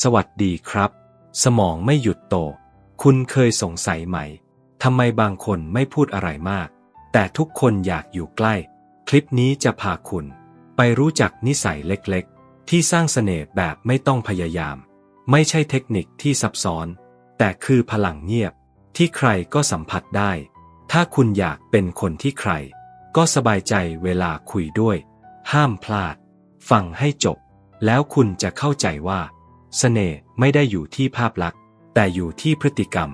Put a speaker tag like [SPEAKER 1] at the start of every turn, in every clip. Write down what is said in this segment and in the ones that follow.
[SPEAKER 1] สวัสดีครับ สมองไม่หยุดโต คุณเคยสงสัยไหม ทำไมบางคนไม่พูดอะไรมาก แต่ทุกคนอยากอยู่ใกล้ คลิปนี้จะพาคุณ ไปรู้จักนิสัยเล็กๆ ที่สร้างเสน่ห์แบบไม่ต้องพยายาม ไม่ใช่เทคนิคที่ซับซ้อน แต่คือพลังเงียบ ที่ใครก็สัมผัสได้ ถ้าคุณอยากเป็นคนที่ใคร ก็สบายใจเวลาคุยด้วย ห้ามพลาด ฟังให้จบ แล้วคุณจะเข้าใจว่า เสน่ห์ไม่ได้อยู่ที่ภาพลักษณ์ แต่อยู่ที่พฤติกรรม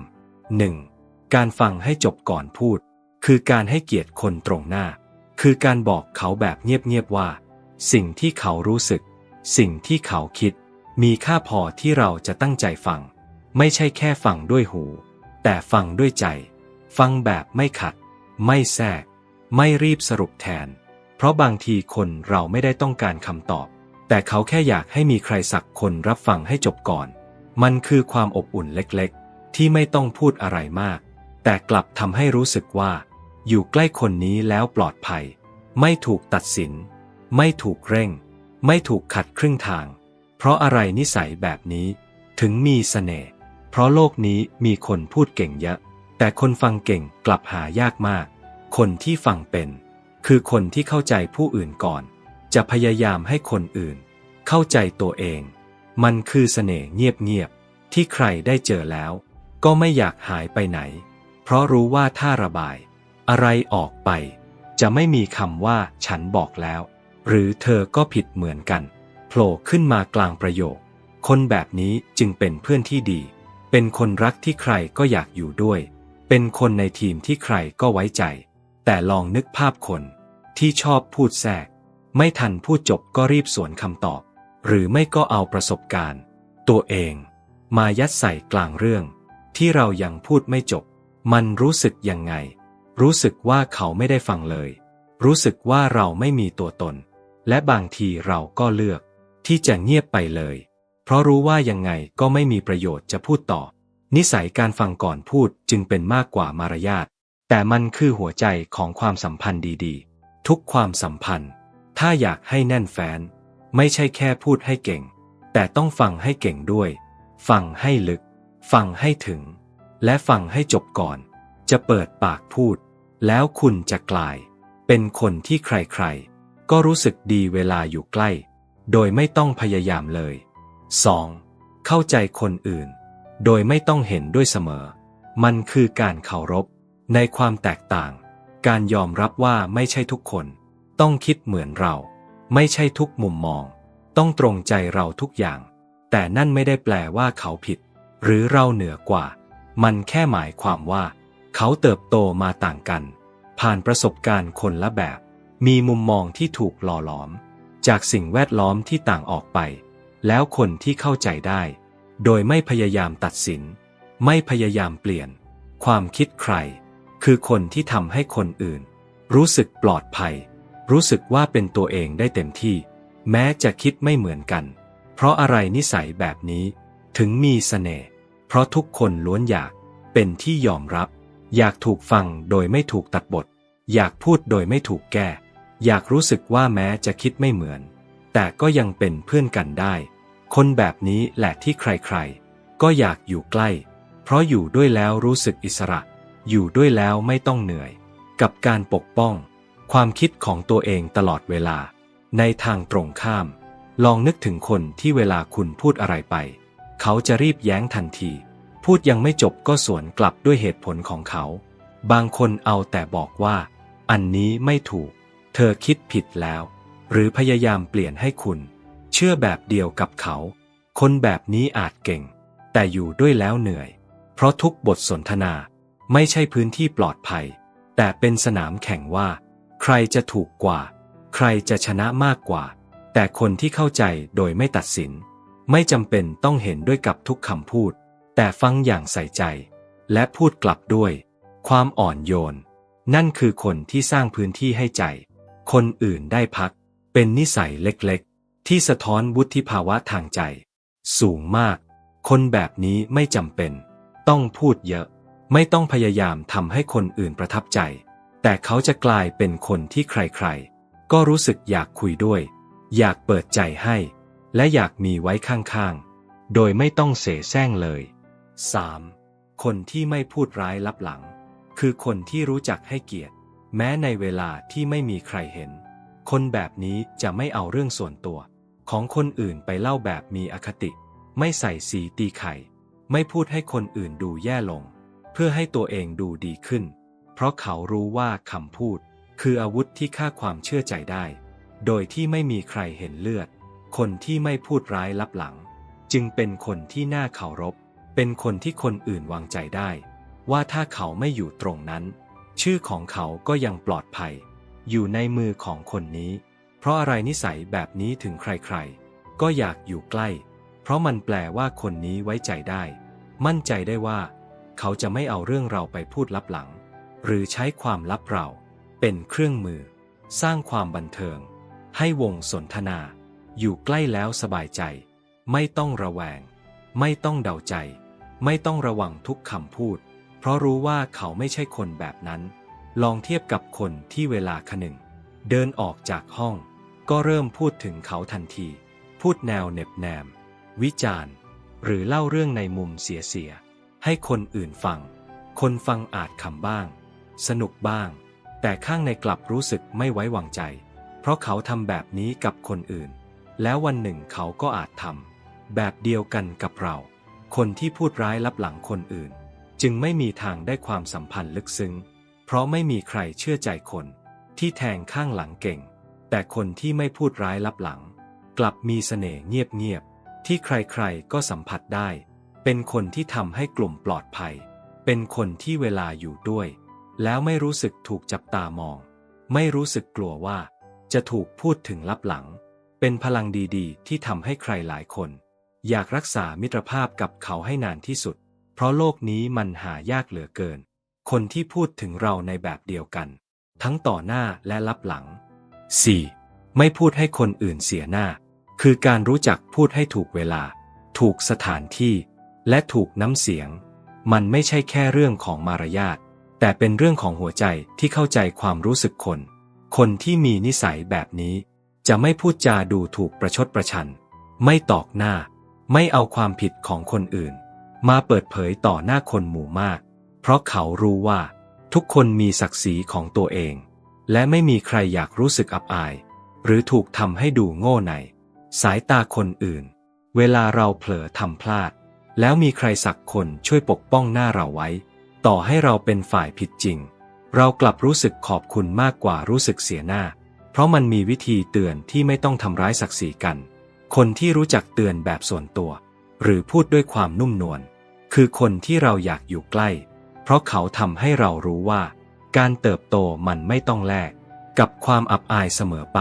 [SPEAKER 1] 1. การฟังให้จบก่อนพูด คือการให้เกียรติคนตรงหน้า คือการบอกเขาแบบเงียบๆว่า สิ่งที่เขารู้สึก สิ่งที่เขาคิด มีค่าพอที่เราจะตั้งใจฟัง ไม่ใช่แค่ฟังด้วยหู แต่ฟังด้วยใจ ฟังแบบไม่ขัด ไม่แทรก ไม่รีบสรุปแทน เพราะบางทีคนเราไม่ได้ต้องการคำตอบ แต่เขาแค่อยากให้มีใครสักคนรับฟังให้จบก่อน มันคือความอบอุ่นเล็กๆ ที่ไม่ต้องพูดอะไรมาก แต่กลับทำให้รู้สึกว่า อยู่ใกล้คนนี้แล้วปลอดภัย ไม่ถูกตัดสิน ไม่ถูกเร่ง ไม่ถูกขัดครึ่งทาง เพราะอะไรนิสัยแบบนี้ ถึงมีเสน่ห์เพราะโลกนี้มีคนพูดเก่งเยอะ แต่คนฟังเก่งกลับหายากมาก คนที่ฟังเป็น คือคนที่เข้าใจผู้อื่นก่อน จะพยายามให้คนอื่น เข้าใจตัวเอง มันคือเสน่ห์เงียบๆที่ใครได้เจอแล้ว ก็ไม่อยากหายไปไหน เพราะรู้ว่าถ้าระบาย อะไรออกไป จะไม่มีคำว่าฉันบอกแล้ว หรือเธอก็ผิดเหมือนกันโผล่ขึ้นมากลางประโยค คนแบบนี้จึงเป็นเพื่อนที่ดี เป็นคนรักที่ใครก็อยากอยู่ด้วย เป็นคนในทีมที่ใครก็ไว้ใจ แต่ลองนึกภาพคนที่ชอบพูดแทรก ไม่ทันพูดจบก็รีบสวนคำตอบ หรือไม่ก็เอาประสบการณ์ ตัวเอง มายัดใส่กลางเรื่อง ที่เรายังพูดไม่จบ มันรู้สึกยังไง รู้สึกว่าเขาไม่ได้ฟังเลย รู้สึกว่าเราไม่มีตัวตน และบางทีเราก็เลือก ที่จะเงียบไปเลย เพราะรู้ว่ายังไงก็ไม่มีประโยชน์จะพูดต่อ นิสัยการฟังก่อนพูดจึงเป็นมากกว่ามารยาทแต่มันคือหัวใจของความสัมพันธ์ดีๆ ทุกความสัมพันธ์ ถ้าอยากให้แน่นแฟ้นไม่ใช่แค่พูดให้เก่ง แต่ต้องฟังให้เก่งด้วย ฟังให้ลึก ฟังให้ถึง และฟังให้จบก่อน จะเปิดปากพูด แล้วคุณจะกลาย เป็นคนที่ใครๆ ก็รู้สึกดีเวลาอยู่ใกล้ โดยไม่ต้องพยายามเลย 2. เข้าใจคนอื่น โดยไม่ต้องเห็นด้วยเสมอ มันคือการเคารพ ในความแตกต่าง การยอมรับว่าไม่ใช่ทุกคน ต้องคิดเหมือนเรา ไม่ใช่ทุกมุมมอง ต้องตรงใจเราทุกอย่าง แต่นั่นไม่ได้แปลว่าเขาผิด หรือเราเหนือกว่า มันแค่หมายความว่า เขาเติบโตมาต่างกัน ผ่านประสบการณ์คนละแบบ มีมุมมองที่ถูกหล่อหลอม จากสิ่งแวดล้อมที่ต่างออกไป แล้วคนที่เข้าใจได้ โดยไม่พยายามตัดสิน ไม่พยายามเปลี่ยน ความคิดใคร คือคนที่ทำให้คนอื่น รู้สึกปลอดภัย รู้สึกว่าเป็นตัวเองได้เต็มที่ แม้จะคิดไม่เหมือนกัน เพราะอะไรนิสัยแบบนี้ ถึงมีเสน่ห์เพราะทุกคนล้วนอยากเป็นที่ยอมรับ อยากถูกฟังโดยไม่ถูกตัดบท อยากพูดโดยไม่ถูกแก้ อยากรู้สึกว่าแม้จะคิดไม่เหมือน แต่ก็ยังเป็นเพื่อนกันได้ คนแบบนี้แหละที่ใครๆ ก็อยากอยู่ใกล้ เพราะอยู่ด้วยแล้วรู้สึกอิสระ อยู่ด้วยแล้วไม่ต้องเหนื่อย กับการปกป้อง ความคิดของตัวเองตลอดเวลา ในทางตรงข้าม ลองนึกถึงคนที่เวลาคุณพูดอะไรไป เขาจะรีบแย้งทันที พูดยังไม่จบก็สวนกลับด้วยเหตุผลของเขา บางคนเอาแต่บอกว่า อันนี้ไม่ถูก เธอคิดผิดแล้ว หรือพยายามเปลี่ยนให้คุณ เชื่อแบบเดียวกับเขา คนแบบนี้อาจเก่ง แต่อยู่ด้วยแล้วเหนื่อย เพราะทุกบทสนทนาไม่ใช่พื้นที่ปลอดภัย แต่เป็นสนามแข่งว่า ใครจะถูกกว่า ใครจะชนะมากกว่า แต่คนที่เข้าใจโดยไม่ตัดสิน ไม่จำเป็นต้องเห็นด้วยกับทุกคำพูด แต่ฟังอย่างใส่ใจ และพูดกลับด้วย ความอ่อนโยน นั่นคือคนที่สร้างพื้นที่ให้ใจ คนอื่นได้พัก เป็นนิสัยเล็กๆ ที่สะท้อนวุฒิภาวะทางใจ สูงมาก คนแบบนี้ไม่จำเป็น ต้องพูดเยอะ ไม่ต้องพยายามทำให้คนอื่นประทับใจ แต่เขาจะกลายเป็นคนที่ใครๆ ก็รู้สึกอยากคุยด้วย อยากเปิดใจให้ และอยากมีไว้ข้างๆ โดยไม่ต้องเสแสร้งเลย 3. คนที่ไม่พูดร้ายลับหลัง คือคนที่รู้จักให้เกียรติ แม้ในเวลาที่ไม่มีใครเห็น คนแบบนี้จะไม่เอาเรื่องส่วนตัว ของคนอื่นไปเล่าแบบมีอคติ ไม่ใส่สีตีไข่ ไม่พูดให้คนอื่นดูแย่ลง เพื่อให้ตัวเองดูดีขึ้น เพราะเขารู้ว่าคำพูด คืออาวุธที่ฆ่าความเชื่อใจได้ โดยที่ไม่มีใครเห็นเลือด คนที่ไม่พูดร้ายลับหลัง จึงเป็นคนที่น่าเคารพ เป็นคนที่คนอื่นวางใจได้ ว่าถ้าเขาไม่อยู่ตรงนั้น ชื่อของเขาก็ยังปลอดภัย อยู่ในมือของคนนี้ เพราะอะไรนิสัยแบบนี้ถึงใครๆ ก็อยากอยู่ใกล้ เพราะมันแปลว่าคนนี้ไว้ใจได้ มั่นใจได้ว่า เขาจะไม่เอาเรื่องเราไปพูดลับหลัง หรือใช้ความลับเรา เป็นเครื่องมือ สร้างความบันเทิง ให้วงสนทนา อยู่ใกล้แล้วสบายใจ ไม่ต้องระแวง ไม่ต้องเดาใจ ไม่ต้องระวังทุกคำพูด เพราะรู้ว่าเขาไม่ใช่คนแบบนั้น ลองเทียบกับคนที่เวลาขนึ่ง เดินออกจากห้อง ก็เริ่มพูดถึงเขาทันที พูดแนวเน็บแนม วิจารณ์ หรือเล่าเรื่องในมุมเสียๆให้คนอื่นฟัง คนฟังอาจขำบ้าง สนุกบ้าง แต่ข้างในกลับรู้สึกไม่ไว้วางใจ เพราะเขาทำแบบนี้กับคนอื่น แล้ววันหนึ่งเขาก็อาจทำแบบเดียวกันกับเรา คนที่พูดร้ายลับหลังคนอื่น จึงไม่มีทางได้ความสัมพันธ์ลึกซึ้ง เพราะไม่มีใครเชื่อใจคน ที่แทงข้างหลังเก่ง แต่คนที่ไม่พูดร้ายลับหลัง กลับมีเสน่ห์เงียบๆที่ใครๆก็สัมผัสได้ เป็นคนที่ทำให้กลุ่มปลอดภัย เป็นคนที่เวลาอยู่ด้วย แล้วไม่รู้สึกถูกจับตามอง ไม่รู้สึกกลัวว่า จะถูกพูดถึงลับหลัง เป็นพลังดีๆ ที่ทำให้ใครหลายคน อยากรักษามิตรภาพกับเขาให้นานที่สุด เพราะโลกนี้มันหายากเหลือเกิน คนที่พูดถึงเราในแบบเดียวกัน ทั้งต่อหน้าและลับหลัง 4. ไม่พูดให้คนอื่นเสียหน้า คือการรู้จักพูดให้ถูกเวลา ถูกสถานที่ และถูกน้ำเสียง มันไม่ใช่แค่เรื่องของมารยาท แต่เป็นเรื่องของหัวใจที่เข้าใจความรู้สึกคน คนที่มีนิสัยแบบนี้ จะไม่พูดจาดูถูกประชดประชัน ไม่ตอกหน้า ไม่เอาความผิดของคนอื่น มาเปิดเผยต่อหน้าคนหมู่มาก เพราะเขารู้ว่า ทุกคนมีศักดิ์ศรีของตัวเอง และไม่มีใครอยากรู้สึกอับอาย หรือถูกทำให้ดูโง่ในสายตาคนอื่น เวลาเราเผลอทำพลาด แล้วมีใครสักคนช่วยปกป้องหน้าเราไว้ ต่อให้เราเป็นฝ่ายผิดจริง เรากลับรู้สึกขอบคุณมากกว่ารู้สึกเสียหน้า เพราะมันมีวิธีเตือนที่ไม่ต้องทำร้ายศักดิ์ศรีกัน คนที่รู้จักเตือนแบบส่วนตัว หรือพูดด้วยความนุ่มนวลคือคนที่เราอยากอยู่ใกล้ เพราะเขาทำให้เรารู้ว่า การเติบโตมันไม่ต้องแลกกับความอับอายเสมอไป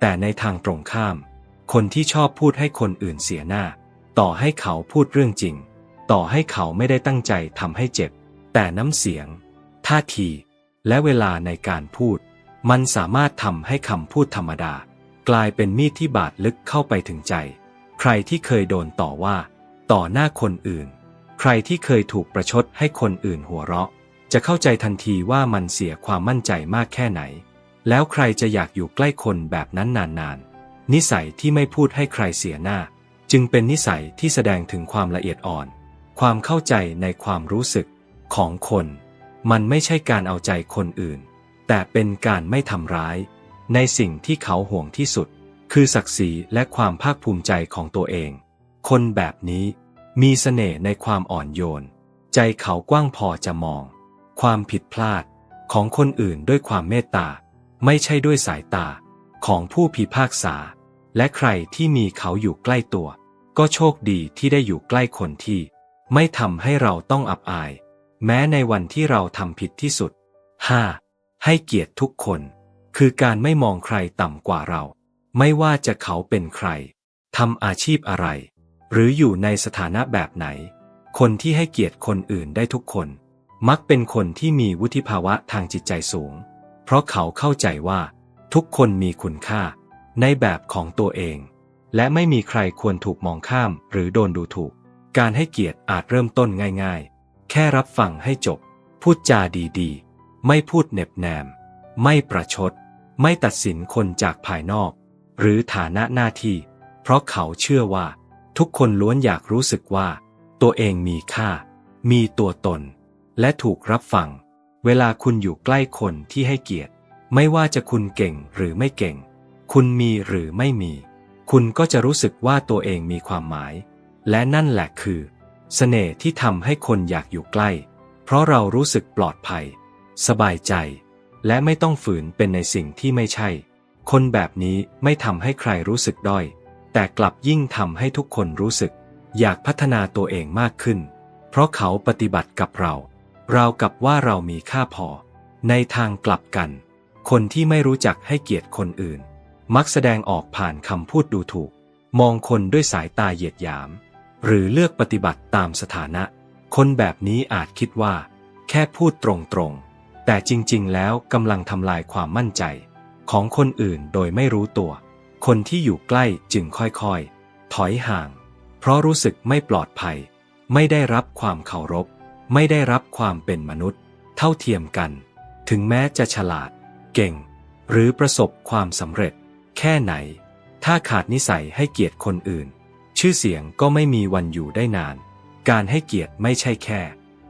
[SPEAKER 1] แต่ในทางตรงข้าม คนที่ชอบพูดให้คนอื่นเสียหน้า ต่อให้เขาพูดเรื่องจริง ต่อให้เขาไม่ได้ตั้งใจทำให้เจ็บ แต่น้ำเสียง ท่าที และเวลาในการพูด มันสามารถทำให้คำพูดธรรมดา กลายเป็นมีดที่บาดลึกเข้าไปถึงใจ ใครที่เคยโดนต่อว่า ต่อหน้าคนอื่น ใครที่เคยถูกประชดให้คนอื่นหัวเราะ จะเข้าใจทันทีว่ามันเสียความมั่นใจมากแค่ไหน แล้วใครจะอยากอยู่ใกล้คนแบบนั้นนานๆ นิสัยที่ไม่พูดให้ใครเสียหน้า จึงเป็นนิสัยที่แสดงถึงความละเอียดอ่อน ความเข้าใจในความรู้สึก ของคน มันไม่ใช่การเอาใจคนอื่น แต่เป็นการไม่ทำร้าย ในสิ่งที่เขาห่วงที่สุด คือศักดิ์ศรีและความภาคภูมิใจของตัวเอง คนแบบนี้มีเสน่ห์ในความอ่อนโยน ใจเขากว้างพอจะมอง ความผิดพลาดของคนอื่นด้วยความเมตตา ไม่ใช่ด้วยสายตาของผู้พิพากษา และใครที่มีเขาอยู่ใกล้ตัว ก็โชคดีที่ได้อยู่ใกล้คนที่ ไม่ทำให้เราต้องอับอาย แม้ในวันที่เราทำผิดที่สุด 5. ให้เกียรติทุกคน คือการไม่มองใครต่ำกว่าเรา ไม่ว่าจะเขาเป็นใครทำอาชีพอะไร หรืออยู่ในสถานะแบบไหน คนที่ให้เกียรติคนอื่นได้ทุกคน มักเป็นคนที่มีวุฒิภาวะทางจิตใจสูง เพราะเขาเข้าใจว่า ทุกคนมีคุณค่า ในแบบของตัวเอง และไม่มีใครควรถูกมองข้ามหรือโดนดูถูก การให้เกียรติอาจเริ่มต้นง่าย ๆ แค่รับฟังให้จบ พูดจาดีๆ ไม่พูดเน็บแนม ไม่ประชด ไม่ตัดสินคนจากภายนอก หรือฐานะหน้าที่ เพราะเขาเชื่อว่า ทุกคนล้วนอยากรู้สึกว่า ตัวเองมีค่า มีตัวตน และถูกรับฟัง เวลาคุณอยู่ใกล้คนที่ให้เกียรติ ไม่ว่าจะคุณเก่งหรือไม่เก่ง คุณมีหรือไม่มี คุณก็จะรู้สึกว่าตัวเองมีความหมาย และนั่นแหละคือ เสน่ห์ที่ทำให้คนอยากอยู่ใกล้ เพราะเรารู้สึกปลอดภัย สบายใจ และไม่ต้องฝืนเป็นในสิ่งที่ไม่ใช่ คนแบบนี้ไม่ทำให้ใครรู้สึกด้อย แต่กลับยิ่งทำให้ทุกคนรู้สึก อยากพัฒนาตัวเองมากขึ้น เพราะเขาปฏิบัติกับเรา เรากับว่าเรามีค่าพอ ในทางกลับกัน คนที่ไม่รู้จักให้เกียรติคนอื่น มักแสดงออกผ่านคำพูดดูถูก มองคนด้วยสายตาเหยียดหยาม หรือเลือกปฏิบัติตามสถานะ คนแบบนี้อาจคิดว่า แค่พูดตรงๆ แต่จริงๆ แล้วกำลังทำลายความมั่นใจ ของคนอื่นโดยไม่รู้ตัว คนที่อยู่ใกล้จึงค่อยๆ ถอยห่าง เพราะรู้สึกไม่ปลอดภัย ไม่ได้รับความเคารพ ไม่ได้รับความเป็นมนุษย์ เท่าเทียมกัน ถึงแม้จะฉลาด เก่ง หรือประสบความสำเร็จ แค่ไหน ถ้าขาดนิสัยให้เกียรติคนอื่น ชื่อเสียงก็ไม่มีวันอยู่ได้นาน การให้เกียรติไม่ใช่แค่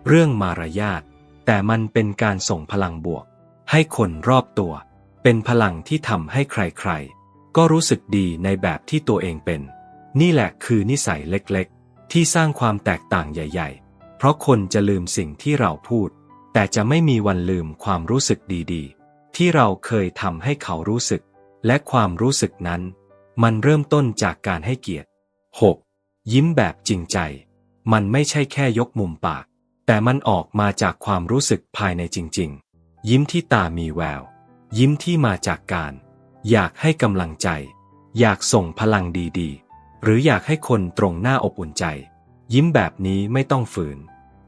[SPEAKER 1] เรื่องมารยาท แต่มันเป็นการส่งพลังบวก ให้คนรอบตัว เป็นพลังที่ทำให้ใครๆ ก็รู้สึกดีในแบบที่ตัวเองเป็น นี่แหละคือนิสัยเล็กๆ ที่สร้างความแตกต่างใหญ่ๆ เพราะคนจะลืมสิ่งที่เราพูด แต่จะไม่มีวันลืมความรู้สึกดีๆ ที่เราเคยทำให้เขารู้สึก และความรู้สึกนั้น มันเริ่มต้นจากการให้เกียรติ 6. ยิ้มแบบจริงใจ มันไม่ใช่แค่ยกมุมปาก แต่มันออกมาจากความรู้สึกภายในจริง ๆ ยิ้มที่ตามีแวว ยิ้มที่มาจากการ อยากให้กำลังใจ อยากส่งพลังดีๆ หรืออยากให้คนตรงหน้าอบอุ่นใจ ยิ้มแบบนี้ไม่ต้องฝืน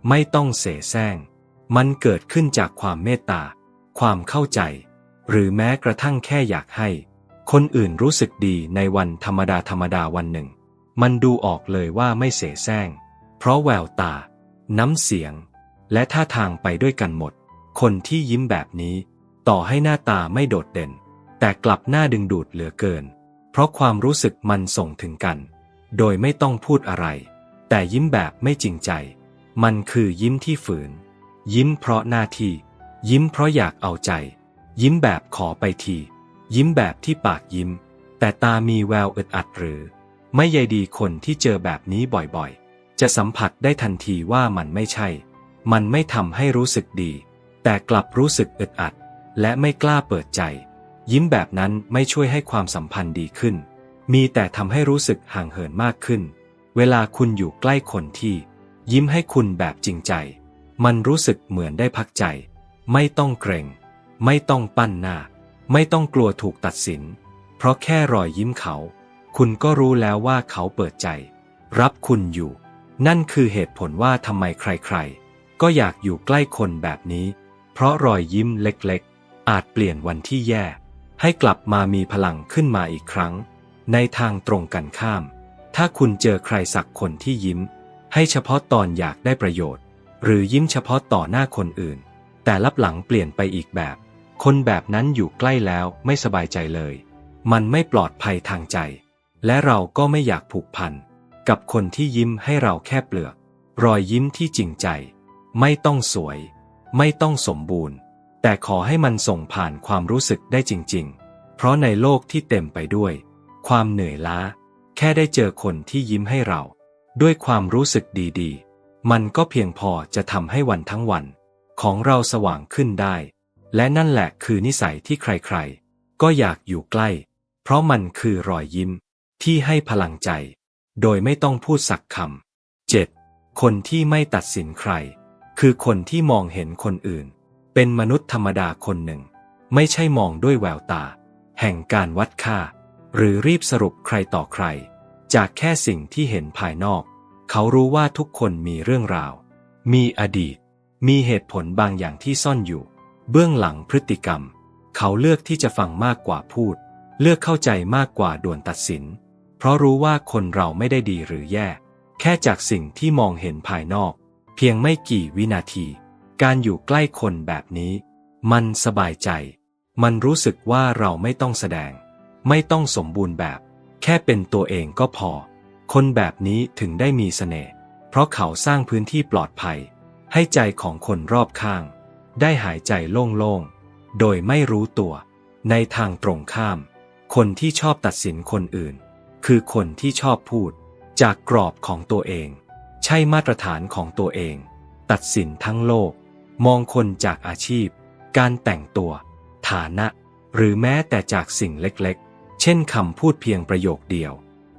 [SPEAKER 1] ไม่ต้องเสแสร้ง มันเกิดขึ้นจากความเมตตา ความเข้าใจ หรือแม้กระทั่งแค่อยากให้ คนอื่นรู้สึกดีในวันธรรมดาธรรมดาวันหนึ่ง มันดูออกเลยว่าไม่เสแสร้ง เพราะแววตา น้ำเสียง และท่าทางไปด้วยกันหมด คนที่ยิ้มแบบนี้ ต่อให้หน้าตาไม่โดดเด่น แต่กลับหน้าดึงดูดเหลือเกิน เพราะความรู้สึกมันส่งถึงกัน โดยไม่ต้องพูดอะไร แต่ยิ้มแบบไม่จริงใจ มันคือยิ้มที่ฝืน ยิ้มเพราะหน้าที่ ยิ้มเพราะอยากเอาใจ ยิ้มแบบขอไปที ยิ้มแบบที่ปากยิ้ม แต่ตามีแววอึดอัดหรือ ไม่ใยดีคนที่เจอแบบนี้บ่อยๆ จะสัมผัสได้ทันทีว่ามันไม่ใช่ มันไม่ทำให้รู้สึกดี แต่กลับรู้สึกอึดอัด และไม่กล้าเปิดใจ ยิ้มแบบนั้นไม่ช่วยให้ความสัมพันธ์ดีขึ้น มีแต่ทำให้รู้สึกห่างเหินมากขึ้น เวลาคุณอยู่ใกล้คนที่ ยิ้มให้คุณแบบจริงใจ มันรู้สึกเหมือนได้พักใจ ไม่ต้องเกรง ไม่ต้องปั้นหน้า ไม่ต้องกลัวถูกตัดสิน เพราะแค่รอยยิ้มเขา คุณก็รู้แล้วว่าเขาเปิดใจ รับคุณอยู่ นั่นคือเหตุผลว่าทำไมใครๆ ก็อยากอยู่ใกล้คนแบบนี้ เพราะรอยยิ้มเล็กๆ อาจเปลี่ยนวันที่แย่ ให้กลับมามีพลังขึ้นมาอีกครั้ง ในทางตรงกันข้าม ถ้าคุณเจอใครสักคนที่ยิ้ม ให้เฉพาะตอนอยากได้ประโยชน์ หรือยิ้มเฉพาะต่อหน้าคนอื่น แต่ลับหลังเปลี่ยนไปอีกแบบ คนแบบนั้นอยู่ใกล้แล้วไม่สบายใจเลย มันไม่ปลอดภัยทางใจ และเราก็ไม่อยากผูกพันกับคนที่ยิ้มให้เราแค่เปลือก รอยยิ้มที่จริงใจ ไม่ต้องสวย ไม่ต้องสมบูรณ์ แต่ขอให้มันส่งผ่านความรู้สึกได้จริง ๆ เพราะในโลกที่เต็มไปด้วย ความเหนื่อยล้า แค่ได้เจอคนที่ยิ้มให้เรา ด้วยความรู้สึกดีๆ มันก็เพียงพอจะทำให้วันทั้งวัน ของเราสว่างขึ้นได้ และนั่นแหละคือนิสัยที่ใครๆ ก็อยากอยู่ใกล้ เพราะมันคือรอยยิ้ม ที่ให้พลังใจ โดยไม่ต้องพูดสักคำ 7. คนที่ไม่ตัดสินใคร คือคนที่มองเห็นคนอื่น เป็นมนุษย์ธรรมดาคนหนึ่ง ไม่ใช่มองด้วยแววตา แห่งการวัดค่า หรือรีบสรุปใครต่อใคร จากแค่สิ่งที่เห็นภายนอก เขารู้ว่าทุกคนมีเรื่องราว มีอดีต มีเหตุผลบางอย่างที่ซ่อนอยู่ เบื้องหลังพฤติกรรม เขาเลือกที่จะฟังมากกว่าพูด เลือกเข้าใจมากกว่าด่วนตัดสิน เพราะรู้ว่าคนเราไม่ได้ดีหรือแย่ แค่จากสิ่งที่มองเห็นภายนอก เพียงไม่กี่วินาที การอยู่ใกล้คนแบบนี้ มันสบายใจ มันรู้สึกว่าเราไม่ต้องแสดง ไม่ต้องสมบูรณ์แบบ แค่เป็นตัวเองก็พอ คนแบบนี้ถึงได้มีเสน่ห์เพราะเขาสร้างพื้นที่ปลอดภัย ให้ใจของคนรอบข้าง ได้หายใจโล่งๆโดยไม่รู้ตัว ในทางตรงข้าม คนที่ชอบตัดสินคนอื่น คือคนที่ชอบพูด จากกรอบของตัวเอง ใช่มาตรฐานของตัวเอง ตัดสินทั้งโลก มองคนจากอาชีพ การแต่งตัว ฐานะ หรือแม้แต่จากสิ่งเล็กๆ เช่นคำพูดเพียงประโยคเดียว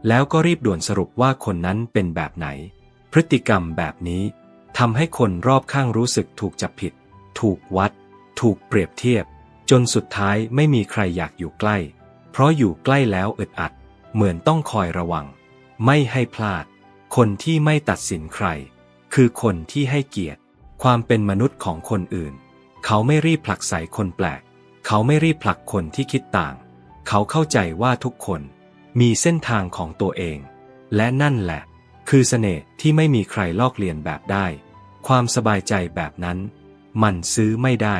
[SPEAKER 1] แล้วก็รีบด่วนสรุปว่าคนนั้นเป็นแบบไหน พฤติกรรมแบบนี้ทำให้คนรอบข้างรู้สึกถูกจับผิด ถูกวัด ถูกเปรียบเทียบ จนสุดท้ายไม่มีใครอยากอยู่ใกล้ เพราะอยู่ใกล้แล้วอึดอัด เหมือนต้องคอยระวัง ไม่ให้พลาด คนที่ไม่ตัดสินใคร คือคนที่ให้เกียรติ ความเป็นมนุษย์ของคนอื่น เขาไม่รีบผลักใส่คนแปลก เขาไม่รีบผลักคนที่คิดต่าง เขาเข้าใจว่าทุกคนมีเส้นทางของตัวเอง และนั่นแหละ คือเสน่ห์ที่ไม่มีใครลอกเลียนแบบได้ ความสบายใจแบบนั้น มันซื้อไม่ได้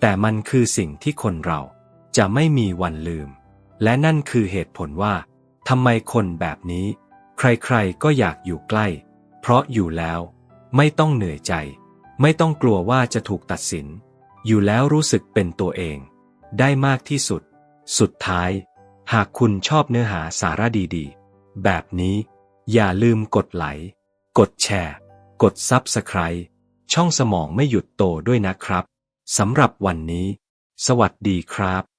[SPEAKER 1] แต่มันคือสิ่งที่คนเราจะไม่มีวันลืม และนั่นคือเหตุผลว่า ทำไมคนแบบนี้ ใครๆก็อยากอยู่ใกล้ เพราะอยู่แล้ว ไม่ต้องเหนื่อยใจ ไม่ต้องกลัวว่าจะถูกตัดสิน อยู่แล้วรู้สึกเป็นตัวเอง ได้มากที่สุด สุดท้าย หากคุณชอบเนื้อหาสาระดีๆ แบบนี้ อย่าลืมกดไลค์กดแชร์ กดซับสไคร b ช่องสมองไม่หยุดโตด้วยนะครับ สำหรับวันนี้ สวัสดีครับ